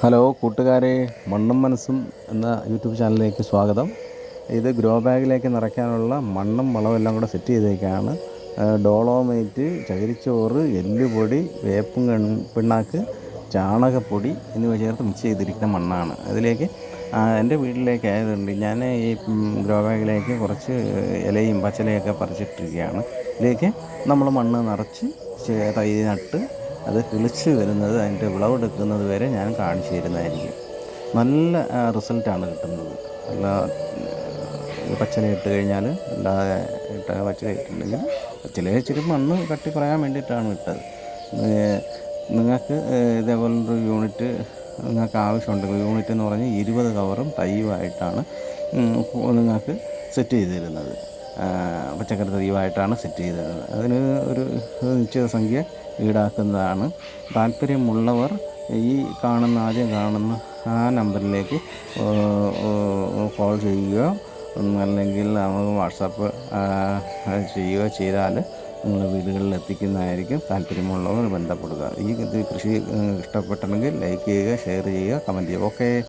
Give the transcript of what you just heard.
Hello കൂട്ടുകാരെ. മണ്ണും മനസ്സും എന്ന യൂട്യൂബ് ചാനലിലേക്ക് സ്വാഗതം. ഇത് ഗ്രോ ബാഗിലേക്ക് നിറയ്ക്കാനുള്ള മണ്ണും വളവും എല്ലാം കൂടെ സെറ്റ് ചെയ്തേക്കാണ്. ഡോളോമേറ്റ് ചകിരിച്ചോറ് എല്ലുപൊടി വേപ്പും പിണ്ണാക്ക് ചാണകപ്പൊടി എന്നിവ ചേർത്ത് മിക്സ് ചെയ്തിരിക്കുന്ന മണ്ണാണ്. അതിലേക്ക് എന്റെ വീട്ടിലേക്ക് ആയതുകൊണ്ട് ഞാൻ ഈ ഗ്രോ ബാഗിലേക്ക് കുറച്ച് ഇലയും പച്ചിലയൊക്കെ പറിച്ചിട്ടിരിക്കുകയാണ്. ഇതിലേക്ക് നമ്മൾ മണ്ണ് നിറച്ച് തൈ നട്ട് അത് കിളിച്ച് വരുന്നത് അതിന്റെ വിളവെടുക്കുന്നത് വരെ ഞാൻ കാണിച്ചു തരുന്നതായിരിക്കും. നല്ല റിസൾട്ടാണ് കിട്ടുന്നത്. നല്ല പച്ചില ഇട്ട് കഴിഞ്ഞാൽ അല്ലാതെ ഇട്ട പച്ചില ഇട്ടില്ലെങ്കിൽ പച്ചില ഇച്ചിരി മണ്ണ് കട്ടി കുറയാൻ വേണ്ടിയിട്ടാണ് ഇട്ടത്. നിങ്ങൾക്ക് ഇതേപോലൊരു യൂണിറ്റ് നിങ്ങൾക്ക് ആവശ്യമുണ്ടെങ്കിൽ യൂണിറ്റ് എന്ന് പറഞ്ഞാൽ ഇരുപത് കവറും തൈയുമായിട്ടാണ് നിങ്ങൾക്ക് സെറ്റ് ചെയ്ത് തരുന്നത്. ആ, പച്ചക്കറി തൈയുമായിട്ടാണ് സെറ്റ് ചെയ്തത്. അതിന് ഒരു നിശ്ചിത സംഖ്യ ഈടാക്കുന്നതാണ്. താല്പര്യമുള്ളവർ ഈ കാണുന്ന ആദ്യം കാണുന്ന ആ നമ്പറിലേക്ക് കോൾ ചെയ്യുകയോ അല്ലെങ്കിൽ നമുക്ക് വാട്സാപ്പ് ചെയ്യുകയോ ചെയ്താൽ നിങ്ങൾ വീടുകളിൽ എത്തിക്കുന്നതായിരിക്കും. താല്പര്യമുള്ളവർ ബന്ധപ്പെടുക. ഈ കൃഷി ഇഷ്ടപ്പെട്ടെങ്കിൽ ലൈക്ക് ചെയ്യുക ഷെയർ ചെയ്യുക കമന്റ് ചെയ്യുക. ഓക്കേ.